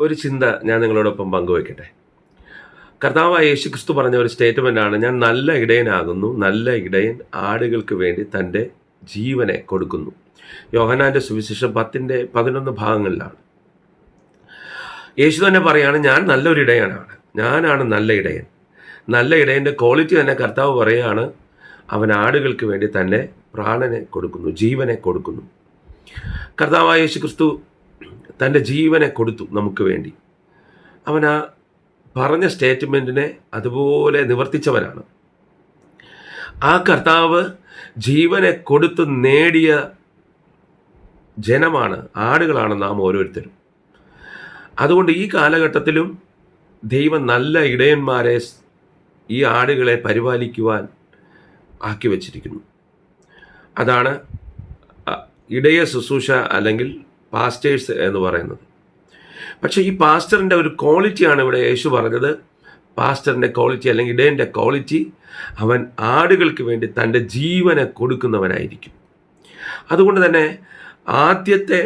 ഒരു ചിന്ത ഞാൻ നിങ്ങളോടൊപ്പം പങ്കുവയ്ക്കട്ടെ. കർത്താവായ യേശു ക്രിസ്തു പറഞ്ഞ ഒരു സ്റ്റേറ്റ്മെന്റാണ് ഞാൻ നല്ല ഇടയനാകുന്നു നല്ല ഇടയൻ ആടുകൾക്ക് വേണ്ടി തന്റെ ജീവനെ കൊടുക്കുന്നു. യോഹനാന്റെ സുവിശേഷം പത്തിന്റെ പതിനൊന്ന് ഭാഗങ്ങളിലാണ്. യേശു തന്നെ പറയാണ് ഞാൻ നല്ലൊരു ഇടയനാണ് ഞാനാണ് നല്ല ഇടയൻ. നല്ല ഇടയന്റെ ക്വാളിറ്റി തന്നെ കർത്താവ് പറയുകയാണ് അവൻ ആടുകൾക്ക് വേണ്ടി തന്നെ പ്രാണനെ കൊടുക്കുന്നു ജീവനെ കൊടുക്കുന്നു. കർത്താവായ യേശു ക്രിസ്തു തന്റെ ജീവനെ കൊടുത്തു നമുക്ക് വേണ്ടി. അവൻ ആ പറഞ്ഞ സ്റ്റേറ്റ്മെന്റിനെ അതുപോലെ നിവർത്തിച്ചവനാണ്. ആ കർത്താവ് ജീവനെ കൊടുത്ത് നേടിയ ജനമാണ് ആടുകളാണ് നാം ഓരോരുത്തരും. അതുകൊണ്ട് ഈ കാലഘട്ടത്തിലും ദൈവം നല്ല ഇടയന്മാരെ ഈ ആടുകളെ പരിപാലിക്കുവാൻ ആക്കി വച്ചിരിക്കുന്നു അതാണ് ഇടയ ശുശ്രൂഷ അല്ലെങ്കിൽ പാസ്റ്റേഴ്സ് എന്ന് പറയുന്നത്. പക്ഷേ ഈ പാസ്റ്ററിന്റെ ഒരു ക്വാളിറ്റിയാണ് ഇവിടെ യേശു പറഞ്ഞത്. പാസ്റ്ററിന്റെ ക്വാളിറ്റി അല്ലെങ്കിൽ ഇടയന്റെ ക്വാളിറ്റി അവൻ ആടുകൾക്ക് വേണ്ടി തന്റെ ജീവനെ കൊടുക്കുന്നവനായിരിക്കും. അതുകൊണ്ട് തന്നെ ആദ്യത്തെ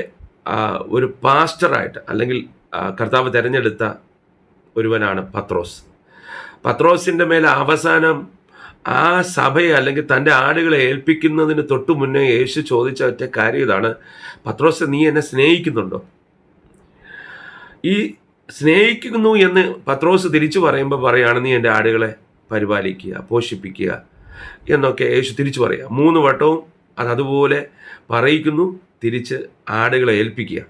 ഒരു പാസ്റ്ററായിട്ട് അല്ലെങ്കിൽ കർത്താവ് തിരഞ്ഞെടുത്ത ഒരുവനാണ് പത്രോസ്. പത്രോസിന്റെ മേലെ അവസാനം ആ സഭയെ അല്ലെങ്കിൽ തന്റെ ആടുകളെ ഏൽപ്പിക്കുന്നതിന് തൊട്ടു മുന്നേ യേശു ചോദിച്ച ഒറ്റ കാര്യം ഇതാണ്. പത്രോസ് നീ എന്നെ സ്നേഹിക്കുന്നുണ്ടോ? ഈ സ്നേഹിക്കുന്നു എന്ന് പത്രോസ് തിരിച്ചു പറയുമ്പോൾ പറയാണ് നീ എന്റെ ആടുകളെ പരിപാലിക്കുക പോഷിപ്പിക്കുക എന്നൊക്കെ യേശു തിരിച്ചു പറയുക മൂന്ന് വട്ടവും അത് അതുപോലെ പറയിക്കുന്നു തിരിച്ച് ആടുകളെ ഏൽപ്പിക്കുക.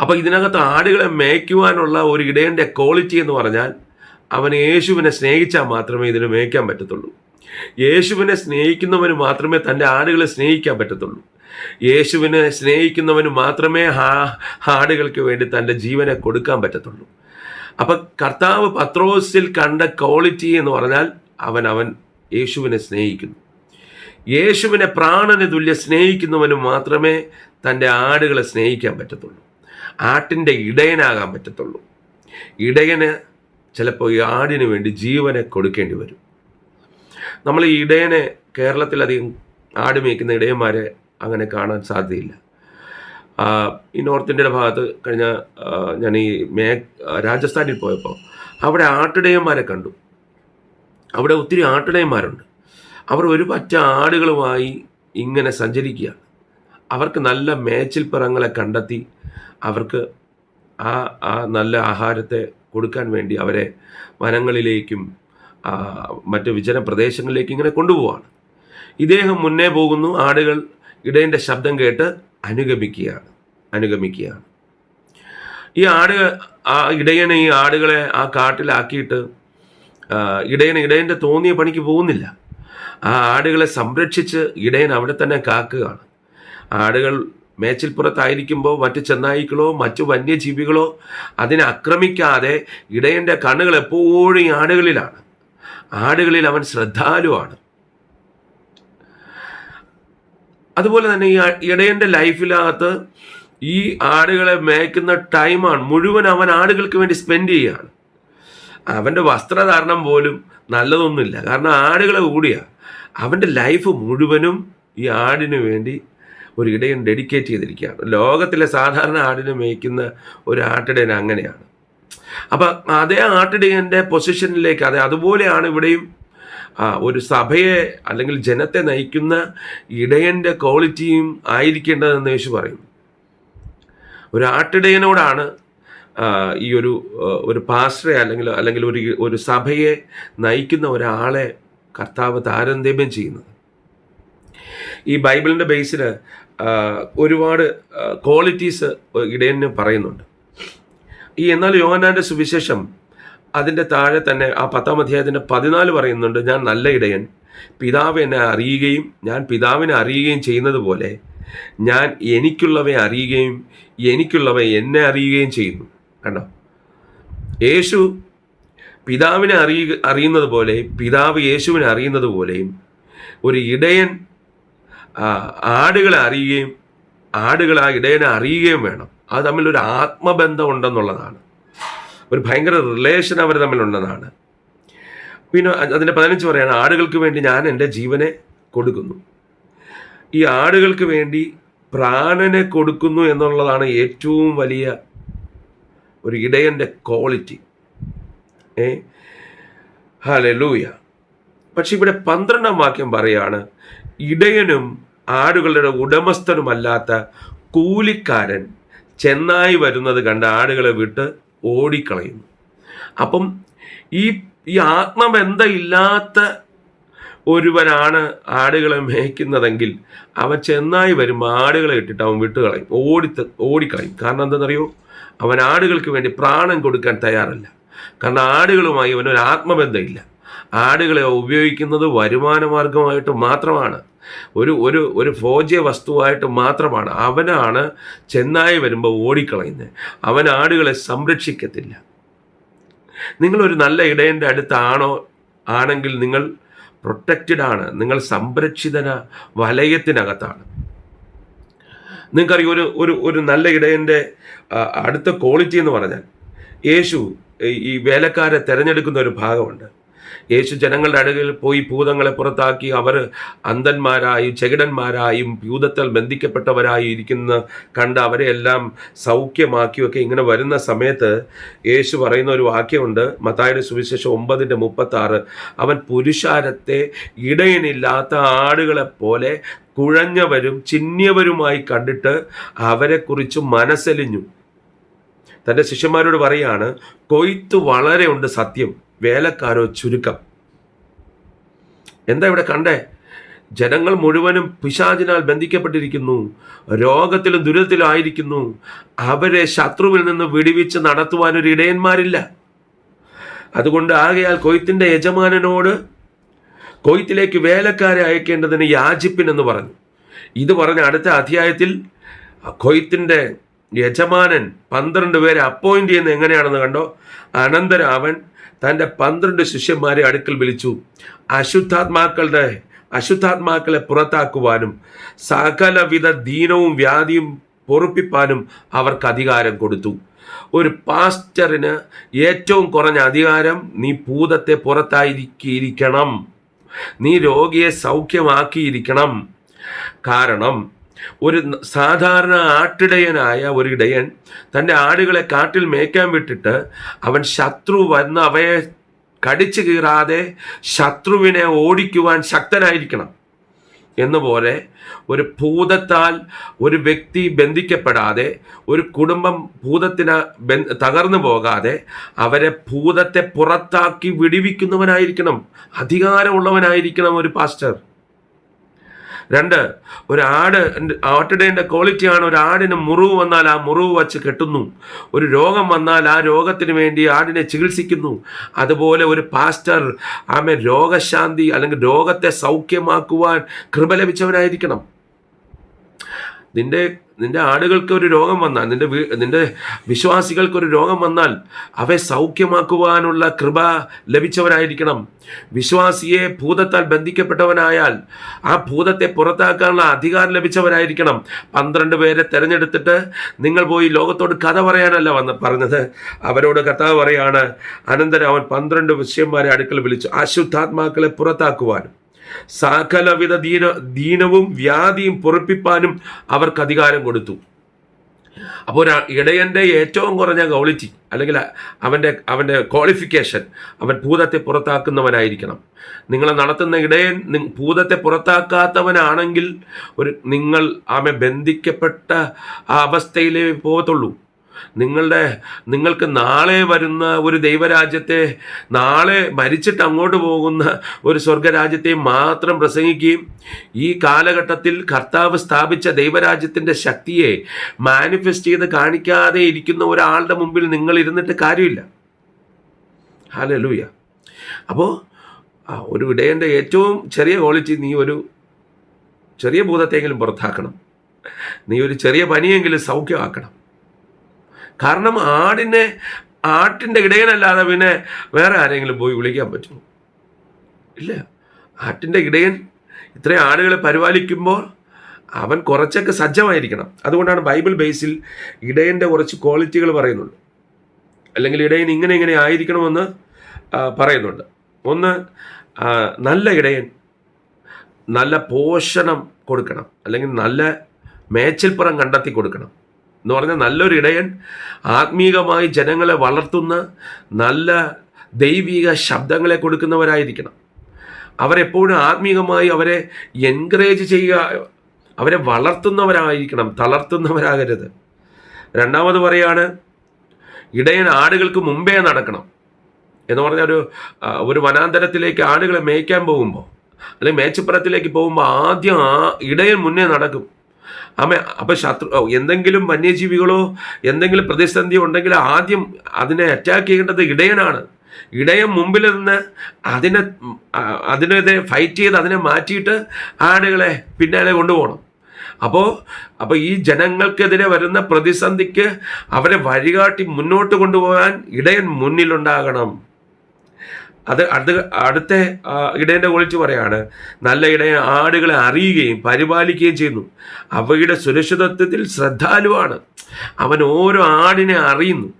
അപ്പോൾ ഇതിനകത്ത് ആടുകളെ മേയ്ക്കുവാനുള്ള ഒരു ഇടയന്റെ ക്വാളിറ്റി എന്ന് പറഞ്ഞാൽ അവൻ യേശുവിനെ സ്നേഹിച്ചാൽ മാത്രമേ ഇതിന് മേയ്ക്കാൻ പറ്റത്തുള്ളൂ. യേശുവിനെ സ്നേഹിക്കുന്നവന് മാത്രമേ തന്റെ ആടുകളെ സ്നേഹിക്കാൻ പറ്റത്തുള്ളൂ. യേശുവിനെ സ്നേഹിക്കുന്നവന് മാത്രമേ ആടുകൾക്ക് വേണ്ടി തന്റെ ജീവനെ കൊടുക്കാൻ പറ്റത്തുള്ളൂ. അപ്പം കർത്താവ് പത്രോസിൽ കണ്ട ക്വാളിറ്റി എന്ന് പറഞ്ഞാൽ അവൻ അവൻ യേശുവിനെ സ്നേഹിക്കുന്നു. യേശുവിനെ പ്രാണന തുല്യ സ്നേഹിക്കുന്നവന് മാത്രമേ തന്റെ ആടുകളെ സ്നേഹിക്കാൻ പറ്റത്തുള്ളൂ. ആട്ടിന്റെ ഇടയനാകാൻ പറ്റത്തുള്ളൂ. ഇടയന് ചിലപ്പോൾ ഈ ആടിന് വേണ്ടി ജീവനെ കൊടുക്കേണ്ടി വരും. നമ്മൾ ഈ ഇടയനെ കേരളത്തിലധികം ആട് മേയ്ക്കുന്ന ഇടയന്മാരെ അങ്ങനെ കാണാൻ സാധ്യതയില്ല. ഈ നോർത്ത് ഇന്ത്യയുടെ ഭാഗത്ത് കഴിഞ്ഞ ഞാൻ ഈ മേ രാജസ്ഥാനിൽ പോയപ്പോൾ അവിടെ ആട്ടിടയന്മാരെ കണ്ടു. അവിടെ ഒത്തിരി ആട്ടിടയന്മാരുണ്ട്. അവർ ഒരു പറ്റ ആടുകളുമായി ഇങ്ങനെ സഞ്ചരിക്കുക. അവർക്ക് നല്ല മേച്ചിൽപ്പുറങ്ങളെ കണ്ടെത്തി അവർക്ക് ആ ആ നല്ല ആഹാരത്തെ കൊടുക്കാൻ വേണ്ടി അവരെ വനങ്ങളിലേക്കും മറ്റു വിജന പ്രദേശങ്ങളിലേക്കും ഇങ്ങനെ കൊണ്ടുപോവാണ്. ഇദ്ദേഹം മുന്നേ പോകുന്നു ആടുകൾ ഇടയന്റെ ശബ്ദം കേട്ട് അനുഗമിക്കുകയാണ് അനുഗമിക്കുകയാണ്. ഈ ആട് ആ ഇടയനെ ഈ ആടുകളെ ആ കാട്ടിലാക്കിയിട്ട് ഇടയൻ ഇടയന്റെ തോന്നിയ പണിക്ക് പോകുന്നില്ല. ആ ആടുകളെ സംരക്ഷിച്ച് ഇടയൻ അവിടെ തന്നെ കാക്കുകയാണ്. ആടുകൾ മേച്ചിൽപ്പുറത്തായിരിക്കുമ്പോൾ മറ്റ് ചെന്നായിക്കളോ മറ്റു വന്യജീവികളോ അതിനെ ആക്രമിക്കാതെ ഇടയന്റെ കണ്ണുകൾ എപ്പോഴും ആടുകളിലാണ്. ആടുകളിൽ അവൻ ശ്രദ്ധാലുവാണ്. അതുപോലെ തന്നെ ഈ ഇടയന്റെ ലൈഫിനകത്ത് ഈ ആടുകളെ മേയ്ക്കുന്ന ടൈമാണ് മുഴുവൻ അവൻ ആടുകൾക്ക് വേണ്ടി സ്പെൻഡ് ചെയ്യുകയാണ് അവന്റെ വസ്ത്രധാരണം പോലും നല്ലതൊന്നുമില്ല. കാരണം ആടുകളെ കൂടിയാണ് അവന്റെ ലൈഫ് മുഴുവനും ഈ ആടിനു വേണ്ടി ഒരു ഇടയൻ ഡെഡിക്കേറ്റ് ചെയ്തിരിക്കുകയാണ്. ലോകത്തിലെ സാധാരണ ആടിനെ മേയ്ക്കുന്ന ഒരു ആട്ടിടയൻ അങ്ങനെയാണ്. അപ്പം അതേ ആട്ടിടയന്റെ പൊസിഷനിലേക്ക് അതെ അതുപോലെയാണ് ഇവിടെയും ഒരു സഭയെ അല്ലെങ്കിൽ ജനത്തെ നയിക്കുന്ന ഇടയന്റെ ക്വാളിറ്റിയും ആയിരിക്കേണ്ടതെന്ന് യേശു പറയും ഒരു ആട്ടിടയനോടാണ് ഈ ഒരു ഒരു പാസ്റ്ററെ അല്ലെങ്കിൽ അല്ലെങ്കിൽ ഒരു ഒരു സഭയെ നയിക്കുന്ന ഒരാളെ കർത്താവ് താരതമ്യം ചെയ്യുന്നത്. ഈ ബൈബിളിന്റെ ബേസിൽ ഒരുപാട് ക്വാളിറ്റീസ് ഇടയന് പറയുന്നുണ്ട്. ഈ എന്നാൽ യോഹനാന്റെ സുവിശേഷം അതിന്റെ താഴെ തന്നെ ആ പത്താം അധ്യായത്തിന്റെ പതിനാല് പറയുന്നുണ്ട് ഞാൻ നല്ല ഇടയൻ പിതാവ് എന്നെ അറിയുകയും ഞാൻ പിതാവിനെ അറിയുകയും ചെയ്യുന്നത് പോലെ ഞാൻ എനിക്കുള്ളവയെ അറിയുകയും എനിക്കുള്ളവ എന്നെ അറിയുകയും ചെയ്യുന്നു. കണ്ടോ? യേശു പിതാവിനെ അറിയുക അറിയുന്നത് പോലെ പിതാവ് യേശുവിനെ അറിയുന്നത് പോലെയും ഒരു ഇടയൻ ആടുകളെ അറിയുകയും ആടുകൾ ആ ഇടയനെ അറിയുകയും വേണം. അത് തമ്മിലൊരു ആത്മബന്ധം ഉണ്ടെന്നുള്ളതാണ്. ഒരു ഭയങ്കര റിലേഷൻ അവർ തമ്മിലുണ്ടെന്നാണ് പിന്നെ അതിന്റെ പതിനഞ്ച് പറയാണ് ആടുകൾക്ക് വേണ്ടി ഞാൻ എന്റെ ജീവനെ കൊടുക്കുന്നു. ഈ ആടുകൾക്ക് വേണ്ടി പ്രാണനെ കൊടുക്കുന്നു എന്നുള്ളതാണ് ഏറ്റവും വലിയ ഒരു ഇടയന്റെ ക്വാളിറ്റി ഏ? ഹലൂയ പക്ഷെ ഇവിടെ പന്ത്രണ്ടാം വാക്യം പറയാണ് ഇടയനും ആടുകളുടെ ഉടമസ്ഥനുമല്ലാത്ത കൂലിക്കാരൻ ചെന്നായി വരുന്നത് കണ്ട് ആടുകളെ വിട്ട് ഓടിക്കളയുന്നു. അപ്പം ഈ ഈ ആത്മബന്ധമില്ലാത്ത ഒരുവനാണ് ആടുകളെ മേയ്ക്കുന്നതെങ്കിൽ അവൻ ചെന്നായി വരുമ്പോൾ ആടുകളെ ഇട്ടിട്ട് അവൻ വിട്ടുകളയും ഓടി ഓടിക്കളയും. കാരണം എന്താണെന്നറിയോ? അവൻ ആടുകൾക്ക് വേണ്ടി പ്രാണം കൊടുക്കാൻ തയ്യാറല്ല. കാരണം ആടുകളുമായി അവനൊരു ആത്മബന്ധമില്ല. ആടുകളെ ഉപയോഗിക്കുന്നത് വരുമാന മാർഗമായിട്ട് മാത്രമാണ്. ഒരു ഒരു ഒരു ഭോജ്യ വസ്തുവായിട്ട് മാത്രമാണ്. അവനാണ് ചെന്നായി വരുമ്പോൾ ഓടിക്കളയുന്നത് അവൻ ആടുകളെ സംരക്ഷിക്കത്തില്ല. നിങ്ങളൊരു നല്ല ഇടയന്റെ അടുത്താണോ? ആണെങ്കിൽ നിങ്ങൾ പ്രൊട്ടക്റ്റഡ് ആണ്. നിങ്ങൾ സംരക്ഷിതന വലയത്തിനകത്താണ്. നിങ്ങൾക്കറിയാം ഒരു ഒരു ഒരു നല്ല ഇടയന്റെ അടുത്ത ക്വാളിറ്റി എന്ന് പറഞ്ഞാൽ യേശു ഈ- വേലക്കാരെ തിരഞ്ഞെടുക്കുന്ന ഒരു ഭാഗമുണ്ട്. യേശു ജനങ്ങളുടെ അടുക്കൽ പോയി ഭൂതങ്ങളെ പുറത്താക്കി അവർ അന്ധന്മാരായും ചെകിടന്മാരായും ഭൂതത്താൽ ബന്ധിക്കപ്പെട്ടവരായി ഇരിക്കുന്ന കണ്ട് അവരെ എല്ലാം സൗഖ്യമാക്കിയൊക്കെ ഇങ്ങനെ വരുന്ന സമയത്ത് യേശു പറയുന്ന ഒരു വാക്യമുണ്ട്. മത്തായുടെ സുവിശേഷം ഒമ്പതിന്റെ മുപ്പത്തി ആറ് അവൻ പുരുഷാരത്തെ ഇടയനില്ലാത്ത ആടുകളെ പോലെ കുഴഞ്ഞവരും ചിന്യവരുമായി കണ്ടിട്ട് അവരെക്കുറിച്ച് മനസ്സലിഞ്ഞു. തന്റെ ശിഷ്യന്മാരോട് പറയാണ് കൊയ്ത്ത് വളരെ ഉണ്ട് സത്യം. വേലക്കാരോ ചുരുക്കം. എന്താ ഇവിടെ കണ്ടേ? ജനങ്ങൾ മുഴുവനും പിശാചിനാൽ ബന്ധിക്കപ്പെട്ടിരിക്കുന്നു. രോഗത്തിലും ദുരിതത്തിലും ആയിരിക്കുന്നു. അവരെ ശത്രുവിൽ നിന്ന് വിടിവിച്ച് നടത്തുവാൻ ഒരു ഇടയന്മാരില്ല. അതുകൊണ്ട് ആകയാൽ കൊയ്ത്തിന്റെ യജമാനനോട് കൊയ്ത്തിലേക്ക് വേലക്കാരെ അയക്കേണ്ടതിന് യാചിപ്പിൻ എന്ന് പറഞ്ഞു. ഇത് പറഞ്ഞ അടുത്ത അധ്യായത്തിൽ കൊയ്ത്തിന്റെ യജമാനൻ പന്ത്രണ്ട് പേരെ അപ്പോയിന്റ് ചെയ്യുന്നത് എങ്ങനെയാണെന്ന് കണ്ടോ? അനന്തരം അവൻ തന്റെ പന്ത്രണ്ട് ശിഷ്യന്മാരെ അടുക്കൽ വിളിച്ചു. അശുദ്ധാത്മാക്കളുടെ അശുദ്ധാത്മാക്കളെ പുറത്താക്കുവാനും സകലവിധ ദീനവും വ്യാധിയും പൊറുപ്പിപ്പാനും അവർക്ക് അധികാരം കൊടുത്തു. ഒരു പാസ്റ്ററിന് ഏറ്റവും കുറഞ്ഞ അധികാരം നീ ഭൂതത്തെ പുറത്തായിരിക്കണം നീ രോഗിയെ സൗഖ്യമാക്കിയിരിക്കണം. കാരണം ഒരു സാധാരണ ആട്ടിടയനായ ഒരു ഇടയൻ തന്റെ ആടുകളെ കാട്ടിൽ മേയ്ക്കാൻ വിട്ടിട്ട് അവൻ ശത്രു വന്ന് അവയെ കടിച്ചു കീറാതെ ശത്രുവിനെ ഓടിക്കുവാൻ ശക്തനായിരിക്കണം എന്നുപോലെ ഒരു ഭൂതത്താൽ ഒരു വ്യക്തി ബന്ധിക്കപ്പെടാതെ ഒരു കുടുംബം ഭൂതത്തിന് തകർന്നു പോകാതെ അവരെ ഭൂതത്തെ പുറത്താക്കി വിടിവിക്കുന്നവനായിരിക്കണം. അധികാരമുള്ളവനായിരിക്കണം ഒരു പാസ്റ്റർ. രണ്ട് ഒരു ആട് ആട്ടിടേന്റെ ക്വാളിറ്റിയാണ് ഒരു ആടിന് മുറിവ് വന്നാൽ ആ മുറിവ് വച്ച് കെട്ടുന്നു. ഒരു രോഗം വന്നാൽ ആ രോഗത്തിന് വേണ്ടി ആടിനെ ചികിത്സിക്കുന്നു. അതുപോലെ ഒരു പാസ്റ്റർ ആമേ രോഗശാന്തി അല്ലെങ്കിൽ രോഗത്തെ സൗഖ്യമാക്കുവാൻ കൃപ ലഭിച്ചവനായിരിക്കണം. നിന്റെ നിന്റെ ആടുകൾക്ക് ഒരു രോഗം വന്നാൽ നിന്റെ നിന്റെ വിശ്വാസികൾക്ക് ഒരു രോഗം വന്നാൽ അവയെ സൗഖ്യമാക്കുവാനുള്ള കൃപ ലഭിച്ചവനായിരിക്കണം. വിശ്വാസിയെ ഭൂതത്താൽ ബന്ധിക്കപ്പെട്ടവനായാൽ ആ ഭൂതത്തെ പുറത്താക്കാനുള്ള അധികാരം ലഭിച്ചവനായിരിക്കണം. പന്ത്രണ്ട് പേരെ തിരഞ്ഞെടുത്തിട്ട് നിങ്ങൾ പോയി ലോകത്തോട് കഥ പറയാനല്ല വന്ന് പറഞ്ഞത്. അവരോട് കഥ പറയാണ് അനന്തരം അവൻ പന്ത്രണ്ട് വിഷയന്മാരെ അടുക്കൽ വിളിച്ചു. അശുദ്ധാത്മാക്കളെ പുറത്താക്കുവാനും സകലവിധ ദീന ദീനവും വ്യാധിയും പൊറപ്പിപ്പാനും അവർക്ക് അധികാരം കൊടുത്തു. അപ്പോൾ ഇടയന്റെ ഏറ്റവും കുറഞ്ഞ ക്വാളിറ്റി അല്ലെങ്കിൽ അവന്റെ അവന്റെ ക്വാളിഫിക്കേഷൻ അവൻ ഭൂതത്തെ പുറത്താക്കുന്നവനായിരിക്കണം. നിങ്ങളെ നടത്തുന്ന ഇടയൻ ഭൂതത്തെ പുറത്താക്കാത്തവനാണെങ്കിൽ ഒരു നിങ്ങൾ ആമെ ബന്ധിക്കപ്പെട്ട ആ അവസ്ഥയിലേ പോകത്തുള്ളൂ നിങ്ങളുടെ നിങ്ങൾക്ക് നാളെ വരുന്ന ഒരു ദൈവരാജ്യത്തെ നാളെ മരിച്ചിട്ട് അങ്ങോട്ട് പോകുന്ന ഒരു സ്വർഗരാജ്യത്തെ മാത്രം പ്രസംഗിക്കുകയും ഈ കാലഘട്ടത്തിൽ കർത്താവ് സ്ഥാപിച്ച ദൈവരാജ്യത്തിന്റെ ശക്തിയെ മാനിഫെസ്റ്റ് ചെയ്ത് കാണിക്കാതെ ഇരിക്കുന്ന ഒരാളുടെ മുമ്പിൽ നിങ്ങൾ ഇരുന്നിട്ട് കാര്യമില്ല. ഹാലലൂയ അപ്പോൾ ഒരു ഇടയന്റെ ഏറ്റവും ചെറിയ ക്വാളിറ്റി നീ ഒരു ചെറിയ ഭൂതത്തെങ്കിലും പുറത്താക്കണം. നീ ഒരു ചെറിയ പനിയെങ്കിലും സൗഖ്യമാക്കണം. കാരണം ആടിനെ ആട്ടിന്റെ ഇടയനല്ലാതെ പിന്നെ വേറെ ആരെങ്കിലും പോയി വിളിക്കാൻ പറ്റുമോ? ഇല്ല. ആട്ടിന്റെ ഇടയൻ ഇത്രയും ആടുകളെ പരിപാലിക്കുമ്പോൾ അവൻ കുറച്ചൊക്കെ സജ്ജമായിരിക്കണം. അതുകൊണ്ടാണ് ബൈബിൾ ബേസിൽ ഇടയന്റെ കുറച്ച് ക്വാളിറ്റികൾ പറയുന്നുണ്ട്. അല്ലെങ്കിൽ ഇടയൻ ഇങ്ങനെ ഇങ്ങനെ ആയിരിക്കണമെന്ന് പറയുന്നുണ്ട്. ഒന്ന് നല്ല ഇടയൻ നല്ല പോഷണം കൊടുക്കണം. അല്ലെങ്കിൽ നല്ല മേച്ചിൽപ്പുറം കണ്ടെത്തി കൊടുക്കണം. എന്ന് പറഞ്ഞാൽ നല്ലൊരു ഇടയൻ ആത്മീകമായി ജനങ്ങളെ വളർത്തുന്ന നല്ല ദൈവിക ശബ്ദങ്ങളെ കൊടുക്കുന്നവരായിരിക്കണം. അവരെപ്പോഴും ആത്മീകമായി അവരെ എൻകറേജ് ചെയ്യുക അവരെ വളർത്തുന്നവരായിരിക്കണം തളർത്തുന്നവരാകരുത്. രണ്ടാമത് പറയാണ് ഇടയൻ ആടുകൾക്ക് മുമ്പേ നടക്കണം എന്ന് പറഞ്ഞാൽ ഒരു ഒരു വനാന്തരത്തിലേക്ക് ആടുകളെ മേയ്ക്കാൻ പോകുമ്പോൾ അല്ലെങ്കിൽ മേച്ചപ്പുറത്തിലേക്ക് പോകുമ്പോൾ ആദ്യം ആ ഇടയൻ മുന്നേ നടക്കും. അമ്മ അപ്പം ശത്രു എന്തെങ്കിലും വന്യജീവികളോ എന്തെങ്കിലും പ്രതിസന്ധി ഉണ്ടെങ്കിൽ ആദ്യം അതിനെ അറ്റാക്ക് ചെയ്യേണ്ടത് ഇടയനാണ്. ഇടയം മുമ്പിൽ നിന്ന് അതിനെ അതിനെതിരെ ഫൈറ്റ് ചെയ്ത് അതിനെ മാറ്റിയിട്ട് ആടുകളെ പിന്നാലെ കൊണ്ടുപോകണം. അപ്പോൾ അപ്പോൾ ഈ ജനങ്ങൾക്കെതിരെ വരുന്ന പ്രതിസന്ധിക്ക് അവരെ വഴികാട്ടി മുന്നോട്ട് കൊണ്ടുപോകാൻ ഇടയൻ മുന്നിലുണ്ടാകണം. അത് അത് അടുത്ത ഇടേന്റെ ക്വാളിറ്റി പറയാണ്. നല്ല ഇടയൻ ആടുകളെ അറിയുകയും പരിപാലിക്കുകയും ചെയ്യുന്നു. അവയുടെ സുരക്ഷിതത്വത്തിൽ ശ്രദ്ധാലുവാണ്. അവൻ ഓരോ ആടിനെ അറിയുന്നു.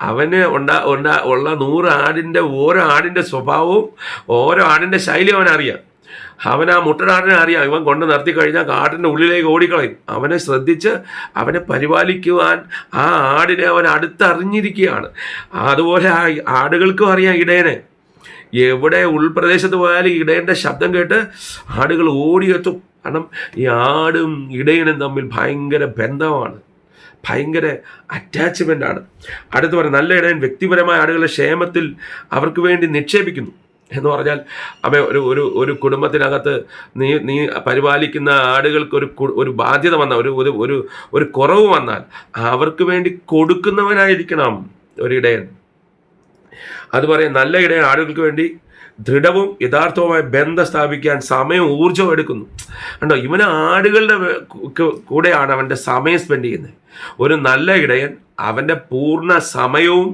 അവന് ഉണ്ടാ ഉണ്ടാ ഉള്ള നൂറ് ആടിന്റെ ഓരോ ആടിന്റെ സ്വഭാവവും ഓരോ ആടിന്റെ ശൈലിയും അവൻ അറിയാം അവൻ ആ മുട്ടനാടിനെ അറിയാം. ഇവൻ കൊണ്ട് നിർത്തി കഴിഞ്ഞാൽ കാട്ടിന്റെ ഉള്ളിലേക്ക് ഓടിക്കളയും. അവനെ ശ്രദ്ധിച്ച് അവനെ പരിപാലിക്കുവാൻ ആ ആടിനെ അവൻ അടുത്തറിഞ്ഞിരിക്കുകയാണ്. അതുപോലെ ആ ആടുകൾക്കും അറിയാം ഇടയനെ. എവിടെ ഉൾപ്രദേശത്ത് പോയാലും ഇടയന്റെ ശബ്ദം കേട്ട് ആടുകൾ ഓടിയെത്തും. കാരണം ഈ ആടും ഇടയനും തമ്മിൽ ഭയങ്കര ബന്ധമാണ്. ഭയങ്കര അറ്റാച്ച്മെന്റ് ആണ്. അടുത്ത് പറയാം നല്ല ഇടയൻ വ്യക്തിപരമായ ആടുകളുടെ ക്ഷേമത്തിൽ അവർക്ക് വേണ്ടി നിക്ഷേപിക്കുന്നു. എന്ന് പറഞ്ഞാൽ അവ ഒരു ഒരു ഒരു കുടുംബത്തിനകത്ത് നീ നീ പരിപാലിക്കുന്ന ആടുകൾക്ക് ഒരു ഒരു ബാധ്യത വന്നാൽ ഒരു ഒരു ഒരു ഒരു കുറവ് വന്നാൽ അവർക്ക് വേണ്ടി കൊടുക്കുന്നവനായിരിക്കണം ഒരിടയൻ അത് പറയും നല്ല ഇടയൻ ആടുകൾക്ക് വേണ്ടി ദൃഢവും യഥാർത്ഥവുമായ ബന്ധം സ്ഥാപിക്കാൻ സമയം ഊർജം എടുക്കുന്നു. കണ്ടോ ഇവന് ആടുകളുടെ കൂടെയാണ് അവന്റെ സമയം സ്പെൻഡ് ചെയ്യുന്നത്. ഒരു നല്ല ഇടയൻ അവന്റെ പൂർണ സമയവും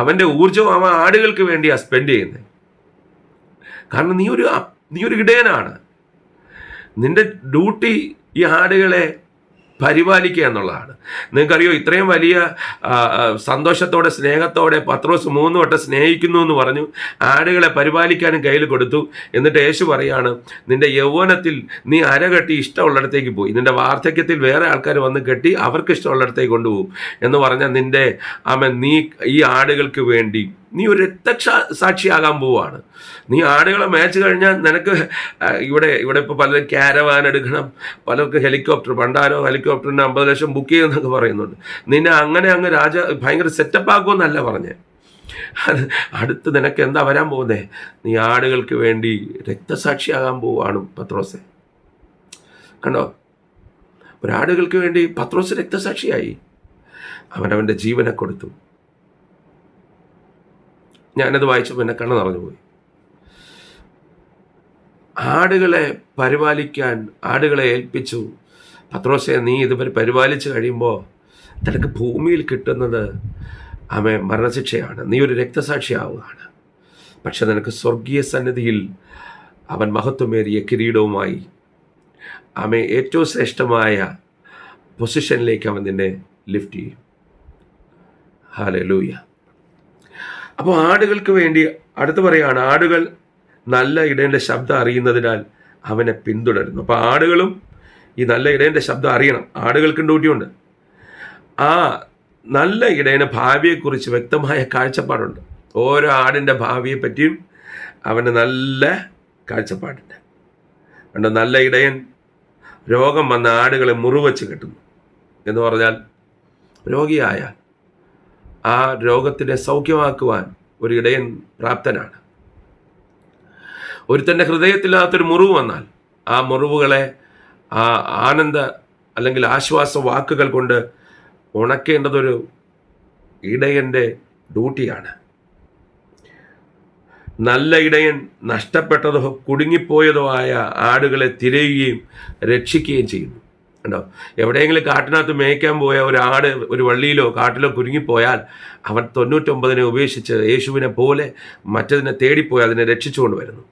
അവന്റെ ഊർജവും അവൻ ആടുകൾക്ക് വേണ്ടിയാണ് സ്പെൻഡ് ചെയ്യുന്നത്. കാരണം നീ ഒരു നീ ഒരു ഇടയനാണ്. നിന്റെ ഡ്യൂട്ടി ഈ ആടുകളെ പരിപാലിക്കുക എന്നുള്ളതാണ്. നിങ്ങൾക്കറിയോ ഇത്രയും വലിയ സന്തോഷത്തോടെ സ്നേഹത്തോടെ പത്രോസ് മൂന്ന് വട്ടം സ്നേഹിക്കുന്നു എന്ന് പറഞ്ഞു ആടുകളെ പരിപാലിക്കാനും കയ്യിൽ കൊടുത്തു. എന്നിട്ട് യേശു പറയാണ് നിന്റെ യൗവനത്തിൽ നീ അര കെട്ടി ഇഷ്ടമുള്ളിടത്തേക്ക് പോയി. നിന്റെ വാർദ്ധക്യത്തിൽ വേറെ ആൾക്കാർ വന്ന് കെട്ടി അവർക്ക് ഇഷ്ടമുള്ളിടത്തേക്ക് കൊണ്ടുപോകും. എന്ന് പറഞ്ഞാൽ നിന്റെ ആമ നീ ഈ ആടുകൾക്ക് വേണ്ടി നീ ഒരു രക്തസാ സാക്ഷിയാകാൻ പോവാണ്. നീ ആടുകളെ മാച്ച് കഴിഞ്ഞാൽ നിനക്ക് ഇവിടെ ഇവിടെ ഇപ്പോൾ പലരും ക്യാരവാൻ എടുക്കണം പലർക്ക് ഹെലികോപ്റ്റർ പണ്ടാരോ ഹെലികോപ്റ്ററിന് അമ്പത് ലക്ഷം ബുക്ക് ചെയ്യുമെന്നൊക്കെ പറയുന്നുണ്ട്. നിന്നെ അങ്ങനെ അങ്ങ് രാജ ഭയങ്കര സെറ്റപ്പ് ആക്കുമെന്നല്ല പറഞ്ഞേ. അടുത്ത് നിനക്ക് എന്താ വരാൻ പോകുന്നേ? നീ ആടുകൾക്ക് വേണ്ടി രക്തസാക്ഷിയാകാൻ പോവാണ് പത്രോസെ. കണ്ടോ? ഒരാടുകൾക്ക് വേണ്ടി പത്രോസ് രക്തസാക്ഷിയായി. അവനവന്റെ ജീവനെ കൊടുത്തു. ഞാനത് വായിച്ചപ്പോൾ എന്നെ കണ്ണ് നിറഞ്ഞു പോയി. ആടുകളെ പരിപാലിക്കാൻ ആടുകളെ ഏൽപ്പിച്ചു. പത്രോസെ നീ ഇതുവരെ പരിപാലിച്ച് കഴിയുമ്പോൾ നിനക്ക് ഭൂമിയിൽ കിട്ടുന്നത് ആമേ മരണശിക്ഷയാണ്. നീ ഒരു രക്തസാക്ഷിയാവുകയാണ്. പക്ഷെ നിനക്ക് സ്വർഗീയ സന്നിധിയിൽ അവൻ മഹത്വമേറിയ കിരീടവുമായി ആമെ ഏറ്റവും ശ്രേഷ്ഠമായ പൊസിഷനിലേക്ക് അവൻ നിന്നെ ലിഫ്റ്റ് ചെയ്യും. ഹാലേ ലൂയ അപ്പോൾ ആടുകൾക്ക് വേണ്ടി അടുത്ത് പറയുകയാണ് ആടുകൾ നല്ല ഇടേന്റെ ശബ്ദം അറിയുന്നതിനാൽ അവനെ പിന്തുടരുന്നു. അപ്പോൾ ആടുകളും ഈ നല്ല ഇടേന്റെ ശബ്ദം അറിയണം. ആടുകൾക്കും ഡ്യൂട്ടിയുണ്ട്. ആ നല്ല ഇടയന് ഭാവിയെക്കുറിച്ച് വ്യക്തമായ കാഴ്ചപ്പാടുണ്ട്. ഓരോ ആടിന്റെ ഭാവിയെ പറ്റിയും അവന് നല്ല കാഴ്ചപ്പാടുണ്ട്. കണ്ടോ? നല്ല ഇടയൻ രോഗം വന്ന ആടുകളെ മുറിവച്ച് കെട്ടുന്നു. എന്ന് പറഞ്ഞാൽ രോഗിയായാൽ ആ രോഗത്തിനെ സൗഖ്യമാക്കുവാൻ ഒരു ഇടയൻ പ്രാപ്തനാണ്. ഒരുത്തന്റെ ഹൃദയത്തില്ലാത്തൊരു മുറിവ് വന്നാൽ ആ മുറിവുകളെ ആ ആനന്ദ അല്ലെങ്കിൽ ആശ്വാസ വാക്കുകൾ കൊണ്ട് ഉണക്കേണ്ടതൊരു ഇടയന്റെ ഡ്യൂട്ടിയാണ്. നല്ല ഇടയൻ നഷ്ടപ്പെട്ടതോ കുടുങ്ങിപ്പോയതോ ആയ ആടുകളെ തിരയുകയും രക്ഷിക്കുകയും ചെയ്യുന്നു. കണ്ടോ എവിടെയെങ്കിലും കാട്ടിനകത്ത് മേയ്ക്കാൻ പോയ ഒരാട് ഒരു വള്ളിയിലോ കാട്ടിലോ കുരുങ്ങിപ്പോയാൽ അവൻ തൊണ്ണൂറ്റൊമ്പതിനെ ഉപേക്ഷിച്ച് യേശുവിനെ പോലെ മറ്റതിനെ തേടിപ്പോയി അതിനെ രക്ഷിച്ചുകൊണ്ട് വരുന്നു.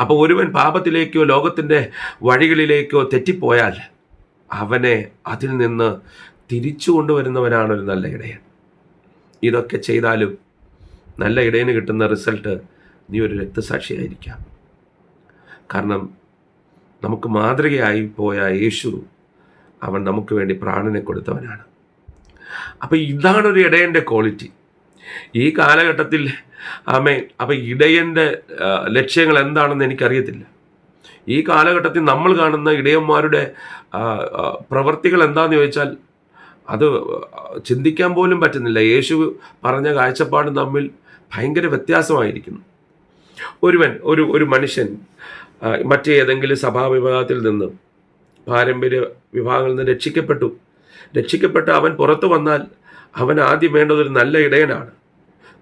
അപ്പോൾ ഒരുവൻ പാപത്തിലേക്കോ ലോകത്തിന്റെ വഴികളിലേക്കോ തെറ്റിപ്പോയാൽ അവനെ അതിൽ നിന്ന് തിരിച്ചു കൊണ്ടുവരുന്നവനാണ് ഒരു നല്ല ഇടയൻ. ഇതൊക്കെ ചെയ്താലും നല്ല ഇടയന് കിട്ടുന്ന റിസൾട്ട് നീ ഒരു രക്തസാക്ഷിയായിരിക്കാം. കാരണം നമുക്ക് മാതൃകയായി പോയ യേശു അവൻ നമുക്ക് വേണ്ടി പ്രാണനെ കൊടുത്തവനാണ്. അപ്പം ഇതാണ് ഒരു ഇടയന്റെ ക്വാളിറ്റി ഈ കാലഘട്ടത്തിൽ ആമേ അപ്പം ഇടയന്റെ ലക്ഷ്യങ്ങൾ എന്താണെന്ന് എനിക്കറിയത്തില്ല. ഈ കാലഘട്ടത്തിൽ നമ്മൾ കാണുന്ന ഇടയന്മാരുടെ പ്രവൃത്തികൾ എന്താണെന്ന് ചോദിച്ചാൽ അത് ചിന്തിക്കാൻ പോലും പറ്റുന്നില്ല. യേശു പറഞ്ഞ കാഴ്ചപ്പാട് തമ്മിൽ ഭയങ്കര വ്യത്യാസമായിരിക്കുന്നു. ഒരുവൻ ഒരു ഒരു മനുഷ്യൻ മറ്റേതെങ്കിലും സഭാവിഭാഗത്തിൽ നിന്ന് പാരമ്പര്യ വിഭാഗങ്ങളിൽ നിന്ന് രക്ഷിക്കപ്പെട്ടു. രക്ഷിക്കപ്പെട്ട അവൻ പുറത്തു വന്നാൽ അവൻ ആദ്യം വേണ്ടത് ഒരു നല്ല ഇടയനാണ്.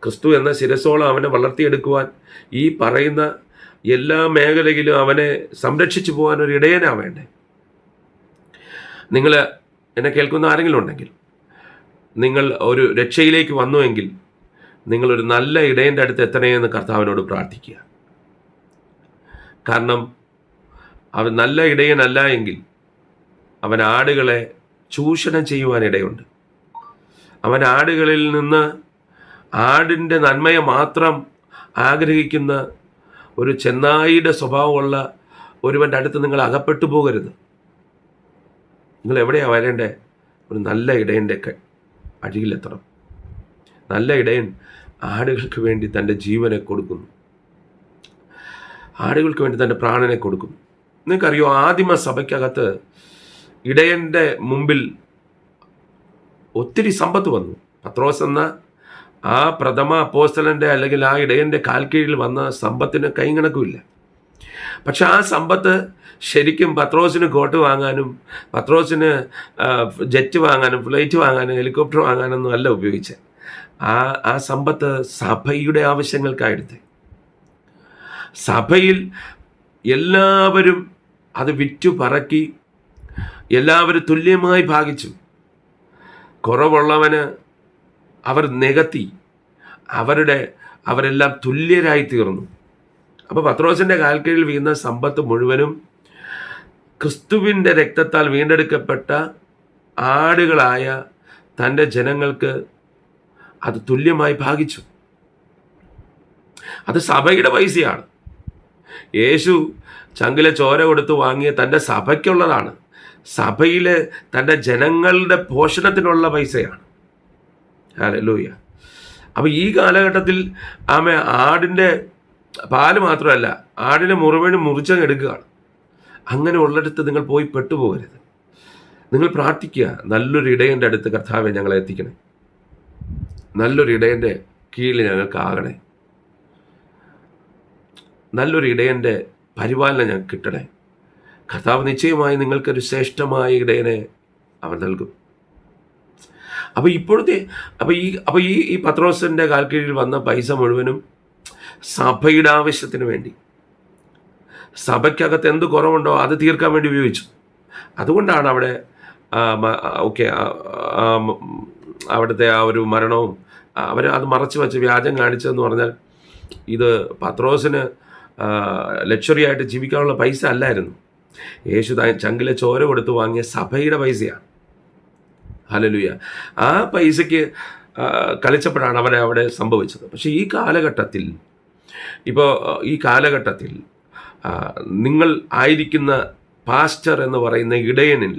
ക്രിസ്തു എന്ന ശിരസോളം അവനെ വളർത്തിയെടുക്കുവാൻ ഈ പറയുന്ന എല്ലാ മേഖലയിലും അവനെ സംരക്ഷിച്ചു പോകാൻ ഒരു ഇടയനാ വേണ്ടേ? നിങ്ങൾ എന്നെ കേൾക്കുന്ന ആരെങ്കിലും ഉണ്ടെങ്കിൽ നിങ്ങൾ ഒരു രക്ഷയിലേക്ക് വന്നുവെങ്കിൽ നിങ്ങളൊരു നല്ല ഇടയന്റെ അടുത്ത് എത്തണേയെന്ന് കർത്താവിനോട് പ്രാർത്ഥിക്കുക. കാരണം അവൻ നല്ല ഇടയനല്ല എങ്കിൽ അവൻ ആടുകളെ ചൂഷണം ചെയ്യുവാനിടയുണ്ട്. അവൻ ആടുകളിൽ നിന്ന് ആടിന്റെ നന്മയെ മാത്രം ആഗ്രഹിക്കുന്ന ഒരു ചെന്നായിയുടെ സ്വഭാവമുള്ള ഒരുവന്റെ അടുത്ത് നിങ്ങൾ അകപ്പെട്ടു പോകരുത്. നിങ്ങൾ എവിടെയാണ് വരേണ്ടേ? ഒരു നല്ല ഇടയന്റെ അടിയിലെത്തണം. നല്ല ഇടയൻ ആടുകൾക്ക് വേണ്ടി തന്റെ ജീവനെ കൊടുക്കുന്നു. ആടുകൾക്ക് വേണ്ടി തന്റെ പ്രാണനെ കൊടുക്കുന്നു. നിങ്ങൾക്കറിയോ ആദിമ സഭയ്ക്കകത്ത് ഇടയന്റെ മുമ്പിൽ ഒത്തിരി സമ്പത്ത് വന്നു. പത്രോസ് എന്ന ആ പ്രഥമ അപ്പോസ്റ്റലന്റെ അല്ലെങ്കിൽ ആ ഇടയന്റെ കാൽക്കീഴിൽ വന്ന സമ്പത്തിന് കൈകണക്കുമില്ല പക്ഷെ ആ സമ്പത്ത് ശരിക്കും പത്രോസിന് കോട്ട് വാങ്ങാനും പത്രോസിന് ജെറ്റ് വാങ്ങാനും ഫ്ലൈറ്റ് വാങ്ങാനും ഹെലികോപ്റ്റർ വാങ്ങാനൊന്നും അല്ല ഉപയോഗിച്ചത് ആ ആ സമ്പത്ത് സഭയുടെ ആവശ്യങ്ങൾക്കായെടുത്ത് സഭയിൽ എല്ലാവരും അത് വിറ്റു പറക്കി എല്ലാവരും തുല്യമായി ഭാഗിച്ചു. കുറവുള്ളവന് അവർ നികത്തി. അവരുടെ അവരെല്ലാം തുല്യരായി തീർന്നു. അപ്പോൾ പത്രോസിന്റെ കാൽക്കീഴിൽ വീണ സമ്പത്ത് മുഴുവനും ക്രിസ്തുവിന്റെ രക്തത്താൽ വീണ്ടെടുക്കപ്പെട്ട ആടുകളായ തന്റെ ജനങ്ങൾക്ക് അത് തുല്യമായി ഭാഗിച്ചു. അത് സഭയുടെ പൈസയാണ്. യേശു ചങ്കിലെ ചോര കൊടുത്ത് വാങ്ങിയ തന്റെ സഭയ്ക്കുള്ളതാണ്. സഭയിലെ തന്റെ ജനങ്ങളുടെ പോഷണത്തിനുള്ള പൈസയാണ്. ഹല്ലേലൂയ. അപ്പോൾ ഈ കാലഘട്ടത്തിൽ ആമ ആടിന്റെ പാൽ മാത്രമല്ല ആടിനെ മുറിവേണി മുറിച്ചങ്ങ് എടുക്കുകയാണ്. അങ്ങനെ ഉള്ളിടത്ത് നിങ്ങൾ പോയി പെട്ടുപോകരുത്. നിങ്ങൾ പ്രാർത്ഥിക്കുക നല്ലൊരു ഇടയന്റെ അടുത്ത് കർത്താവെ ഞങ്ങളെ എത്തിക്കണേ. നല്ലൊരു ഇടയന്റെ കീഴിൽ ഞങ്ങൾക്കാകണേ നല്ലൊരു ഇടയന്റെ പരിപാലനം ഞങ്ങൾക്ക് കിട്ടണേ. കർത്താവ് നിശ്ചയമായി നിങ്ങൾക്കൊരു ശ്രേഷ്ഠമായ ഇടയനെ അവർ നൽകും. അപ്പോൾ ഇപ്പോഴത്തെ അപ്പോൾ ഈ അപ്പോൾ ഈ ഈ പത്രോസിന്റെ കാൽക്കീഴിൽ വന്ന പൈസ മുഴുവനും സഭയുടെ ആവശ്യത്തിന് വേണ്ടി. സഭയ്ക്കകത്ത് എന്ത് കുറവുണ്ടോ അത് തീർക്കാൻ വേണ്ടി ഉപയോഗിച്ചു. അതുകൊണ്ടാണ് അവിടെ ഓക്കെ അവിടുത്തെ ആ ഒരു മരണവും അവർ അത് മറച്ചു വെച്ച് വ്യാജം കാണിച്ചതെന്ന് പറഞ്ഞാൽ ഇത് പത്രോസിന് ലക്ഷറി ആയിട്ട് ജീവിക്കാനുള്ള പൈസ അല്ലായിരുന്നു. യേശു താൻ ചങ്കിലെ ചോര കൊടുത്ത് വാങ്ങിയ സഭയുടെ പൈസയാണ്. ഹലലുയ ആ പൈസയ്ക്ക് കളിച്ചപ്പോഴാണ് അവരെ അവിടെ സംഭവിച്ചത്. പക്ഷേ ഈ കാലഘട്ടത്തിൽ ഇപ്പോൾ ഈ കാലഘട്ടത്തിൽ നിങ്ങൾ ആയിരിക്കുന്ന പാസ്റ്റർ എന്ന് പറയുന്ന ഇടയനിൽ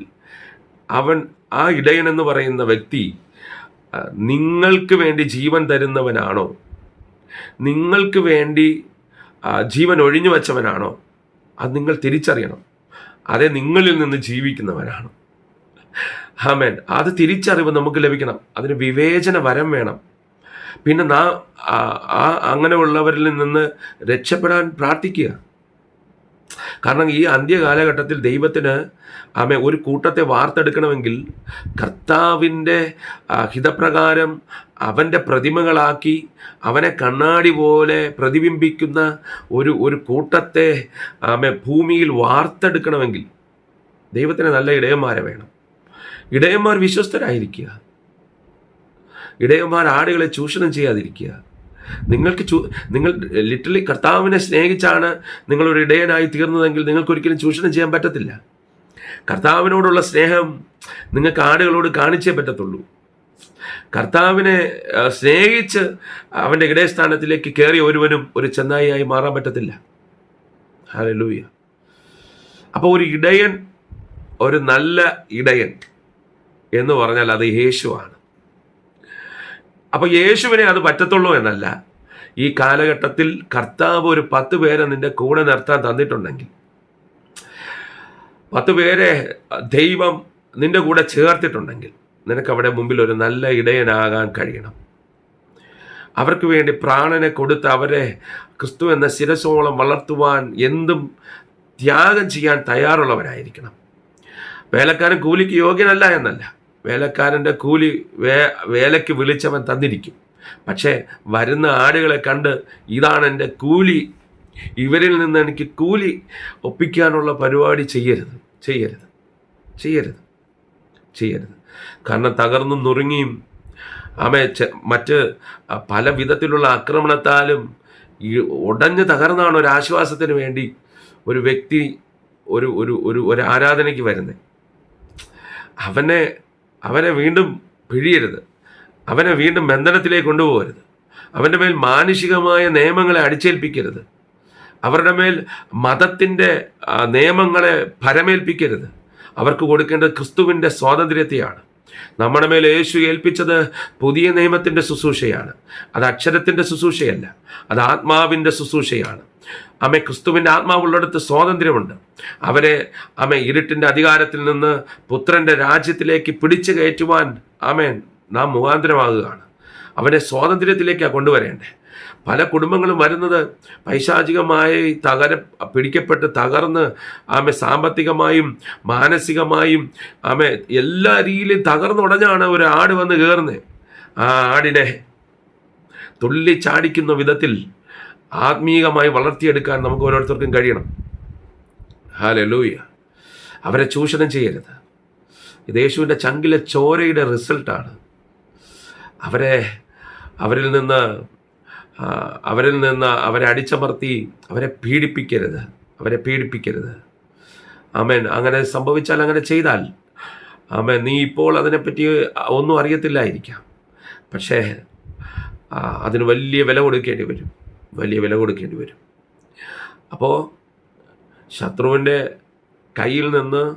അവൻ ആ ഇടയൻ എന്ന് പറയുന്ന വ്യക്തി നിങ്ങൾക്ക് വേണ്ടി ജീവൻ തരുന്നവനാണോ? നിങ്ങൾക്ക് വേണ്ടി ജീവൻ ഒഴിഞ്ഞു വച്ചവനാണോ? അത് നിങ്ങൾ തിരിച്ചറിയണം. അതെ നിങ്ങളിൽ നിന്ന് ജീവിക്കുന്നവനാണ് ആമേൻ. അത് തിരിച്ചറിവ് നമുക്ക് ലഭിക്കണം. അതിന് വിവേചന വരം വേണം. പിന്നെ നാ അങ്ങനെയുള്ളവരിൽ നിന്ന് രക്ഷപ്പെടാൻ പ്രാർത്ഥിക്കുക. കാരണം ഈ അന്ത്യകാലഘട്ടത്തിൽ ദൈവത്തിന് ആമേ ഒരു കൂട്ടത്തെ വാർത്തെടുക്കണമെങ്കിൽ കർത്താവിന്റെ ഹിതപ്രകാരം അവന്റെ പ്രതിമകളാക്കി അവനെ കണ്ണാടി പോലെ പ്രതിബിംബിക്കുന്ന ഒരു ഒരു കൂട്ടത്തെ ആമേ ഭൂമിയിൽ വാർത്തെടുക്കണമെങ്കിൽ ദൈവത്തിന് നല്ല ഇടയന്മാരെ വേണം. ഇടയന്മാർ വിശ്വസ്തരായിരിക്കുക. ഇടയന്മാർ ആടുകളെ ചൂഷണം ചെയ്യാതിരിക്കുക. നിങ്ങൾക്ക് ചൂ നിങ്ങൾ ലിറ്ററലി കർത്താവിനെ സ്നേഹിച്ചാണ് നിങ്ങളൊരു ഇടയനായി തീർന്നതെങ്കിൽ നിങ്ങൾക്കൊരിക്കലും ചൂഷണം ചെയ്യാൻ പറ്റത്തില്ല. കർത്താവിനോടുള്ള സ്നേഹം നിങ്ങൾക്ക് ആടുകളോട് കാണിച്ചേ പറ്റത്തുള്ളൂ. കർത്താവിനെ സ്നേഹിച്ച് അവന്റെ ഇടയസ്ഥാനത്തിലേക്ക് കയറി ഒരുവനും ഒരു ചെന്നായിയായി മാറാൻ പറ്റത്തില്ല. ഹല്ലേലൂയ അപ്പോൾ ഒരു ഇടയൻ ഒരു നല്ല ഇടയൻ എന്ന് പറഞ്ഞാൽ അത് യേശുവാണ്. അപ്പൊ യേശുവിനെ അത് പറ്റത്തുള്ളൂ എന്നല്ല. ഈ കാലഘട്ടത്തിൽ കർത്താവ് ഒരു പത്ത് പേരെ നിന്റെ കൂടെ നിർത്താൻ തന്നിട്ടുണ്ടെങ്കിൽ പത്ത് പേരെ ദൈവം നിന്റെ കൂടെ ചേർത്തിട്ടുണ്ടെങ്കിൽ നിനക്ക് അവിടെ മുമ്പിൽ ഒരു നല്ല ഇടയനാകാൻ കഴിയണം. അവർക്ക് വേണ്ടി പ്രാണനെ കൊടുത്ത് അവരെ ക്രിസ്തു എന്ന ശിരസോളം വളർത്തുവാൻ എന്തും ത്യാഗം ചെയ്യാൻ തയ്യാറുള്ളവരായിരിക്കണം. വേലക്കാരൻ കൂലിക്ക് യോഗ്യനല്ല എന്നല്ല. വേലക്കാരന്റെ കൂലി വേ വേലയ്ക്ക് വിളിച്ചവൻ തന്നിരിക്കും. പക്ഷേ വരുന്ന ആടുകളെ കണ്ട് ഇതാണ് എന്റെ കൂലി. ഇവരിൽ നിന്ന് എനിക്ക് കൂലി ഒപ്പിക്കാനുള്ള പരിപാടി ചെയ്യരുത്. ചെയ്യരുത്. ചെയ്യരുത്. ചെയ്യരുത്. കാരണം തകർന്നും നുറുങ്ങിയും ആമെ മറ്റ് പല വിധത്തിലുള്ള ആക്രമണത്താലും ഈ ഉടഞ്ഞ് തകർന്നാണ് ഒരു ആശ്വാസത്തിന് വേണ്ടി ഒരു വ്യക്തി ഒരു ഒരു ഒരു ഒരു ആരാധനയ്ക്ക് വരുന്നത്. അവനെ അവനെ വീണ്ടും പിഴിയരുത്. അവനെ വീണ്ടും ബന്ധനത്തിലേക്ക് കൊണ്ടുപോകരുത്. അവന്റെ മേൽ മാനുഷികമായ നിയമങ്ങളെ അടിച്ചേൽപ്പിക്കരുത്. അവരുടെ മേൽ മതത്തിന്റെ നിയമങ്ങളെ ഭരമേൽപ്പിക്കരുത്. അവർക്ക് കൊടുക്കേണ്ടത് ക്രിസ്തുവിന്റെ സ്വാതന്ത്ര്യത്തെയാണ്. നമ്മുടെ മേൽ യേശു ഏൽപ്പിച്ചത് പുതിയ നിയമത്തിന്റെ ശുശ്രൂഷയാണ്. അത് അക്ഷരത്തിന്റെ ശുശ്രൂഷയല്ല അത് ആത്മാവിന്റെ ശുശ്രൂഷയാണ്. അമ്മ ക്രിസ്തുവിന്റെ ആത്മാവുള്ളിടത്ത് സ്വാതന്ത്ര്യമുണ്ട്. അവരെ അമ്മ ഇരുട്ടിന്റെ അധികാരത്തിൽ നിന്ന് പുത്രന്റെ രാജ്യത്തിലേക്ക് പിടിച്ചു കയറ്റുവാൻ ആമേൻ നാം മുഖാന്തരമാകുകയാണ്. അവനെ സ്വാതന്ത്ര്യത്തിലേക്കാണ് കൊണ്ടുവരേണ്ടേ പല കുടുംബങ്ങളും വരുന്നത് പൈശാചികമായി തകര പിടിക്കപ്പെട്ട് തകർന്ന് ആമെ സാമ്പത്തികമായും മാനസികമായും ആമെ എല്ലാ രീതിയിലും തകർന്നുടഞ്ഞാണ് ഒരു ആട് വന്ന് കയറുന്നത്. ആ ആടിനെ തുള്ളി ചാടിക്കുന്ന വിധത്തിൽ ആത്മീയമായി വളർത്തിയെടുക്കാൻ നമുക്ക് ഓരോരുത്തർക്കും കഴിയണം. ഹാലലൂയ അവരെ ചൂഷണം ചെയ്യരുത്. ഇത് യേശുവിന്റെ ചങ്കിലെ ചോരയുടെ റിസൾട്ടാണ്. അവരെ അവരിൽ നിന്ന് അവരിൽ നിന്ന് അവരെ അടിച്ചമർത്തി അവരെ പീഡിപ്പിക്കരുത്. അവരെ പീഡിപ്പിക്കരുത്. ആമേൻ. അങ്ങനെ സംഭവിച്ചാൽ അങ്ങനെ ചെയ്താൽ ആമേൻ നീ ഇപ്പോൾ അതിനെപ്പറ്റി ഒന്നും അറിയത്തില്ലായിരിക്കാം. പക്ഷേ അതിന് വലിയ വില കൊടുക്കേണ്ടി വരും. വലിയ വില കൊടുക്കേണ്ടി വരും. അപ്പോൾ ശത്രുവിന്റെ കയ്യിൽ നിന്ന്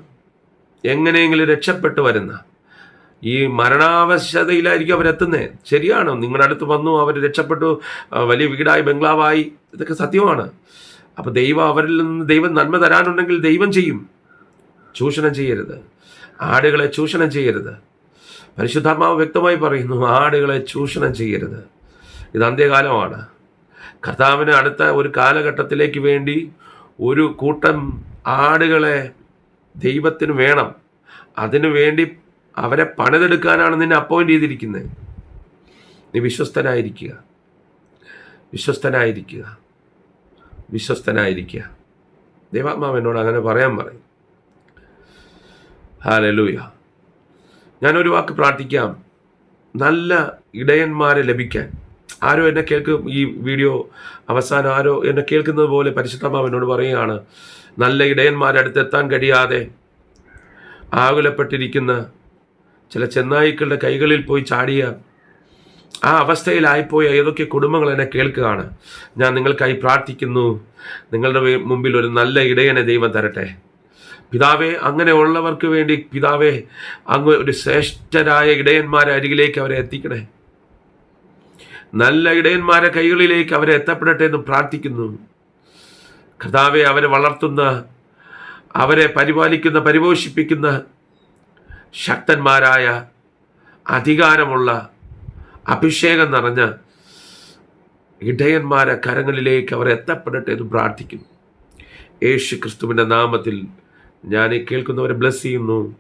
എങ്ങനെയെങ്കിലും രക്ഷപ്പെട്ടു വരുന്ന ഈ മരണാവശ്യതയിലായിരിക്കും അവരെത്തുന്നത് ശരിയാണ്? നിങ്ങളുടെ അടുത്ത് വന്നു അവർ രക്ഷപ്പെട്ടു വലിയ വീടായി ബംഗ്ലാവായി ഇതൊക്കെ സത്യമാണ്. അപ്പോൾ ദൈവം അവരിൽ നിന്ന് ദൈവം നന്മ തരാനുണ്ടെങ്കിൽ ദൈവം ചെയ്യും. ചൂഷണം ചെയ്യരുത്. ആടുകളെ ചൂഷണം ചെയ്യരുത്. പരിശുദ്ധാത്മാവ് വ്യക്തമായി പറയുന്നു ആടുകളെ ചൂഷണം ചെയ്യരുത്. ഇത് അന്ത്യകാലമാണ്. കർത്താവിന് അടുത്ത ഒരു കാലഘട്ടത്തിലേക്ക് വേണ്ടി ഒരു കൂട്ടം ആടുകളെ ദൈവത്തിന് വേണം. അതിനു വേണ്ടി അവരെ പണിതെടുക്കാനാണ് നിന്നെ അപ്പോയിന്റ് ചെയ്തിരിക്കുന്നത് നീ വിശ്വസ്തനായിരിക്കുക. വിശ്വസ്തനായിരിക്കുക. വിശ്വസ്തനായിരിക്കുക. ദൈവാത്മാവ് എന്നോട് അങ്ങനെ പറയാൻ പറയും. ഹാലലൂയ ഞാനൊരു വാക്ക് പ്രാർത്ഥിക്കാം. നല്ല ഇടയന്മാരെ ലഭിക്കാൻ. ആരോ എന്നെ കേൾക്കും ഈ വീഡിയോ അവസാനം ആരോ എന്നെ കേൾക്കുന്നത് പോലെ പരിശുദ്ധമാവ് എന്നോട് പറയുകയാണ് നല്ല ഇടയന്മാരടുത്തെത്താൻ കഴിയാതെ ആകുലപ്പെട്ടിരിക്കുന്ന ചില ചെന്നായിക്കളുടെ കൈകളിൽ പോയി ചാടിയ ആ അവസ്ഥയിലായിപ്പോയ ഏതൊക്കെ കുടുംബങ്ങൾ എന്നെ കേൾക്കുകയാണ്. ഞാൻ നിങ്ങൾക്കായി പ്രാർത്ഥിക്കുന്നു നിങ്ങളുടെ മുമ്പിൽ ഒരു നല്ല ഇടയനെ ദൈവം തരട്ടെ. പിതാവെ അങ്ങനെ ഉള്ളവർക്ക് വേണ്ടി പിതാവെ അങ്ങ് ഒരു ശ്രേഷ്ഠരായ ഇടയന്മാരെ അരികിലേക്ക് അവരെ എത്തിക്കണേ. നല്ല ഇടയന്മാരെ കൈകളിലേക്ക് അവരെ എത്തപ്പെടട്ടെ എന്ന് പ്രാർത്ഥിക്കുന്നു. കർത്താവെ അവരെ വളർത്തുന്ന അവരെ പരിപാലിക്കുന്ന പരിപോഷിപ്പിക്കുന്ന ശക്തന്മാരായ അധികാരമുള്ള അഭിഷേകം നിറഞ്ഞ ഇടയന്മാരെ കരങ്ങളിലേക്ക് അവർ എത്തപ്പെടട്ടെ എന്ന് പ്രാർത്ഥിക്കുന്നു. യേശു ക്രിസ്തുവിന്റെ നാമത്തിൽ ഞാൻ കേൾക്കുന്നവരെ ബ്ലസ് ചെയ്യുന്നു.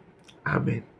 ആമേൻ.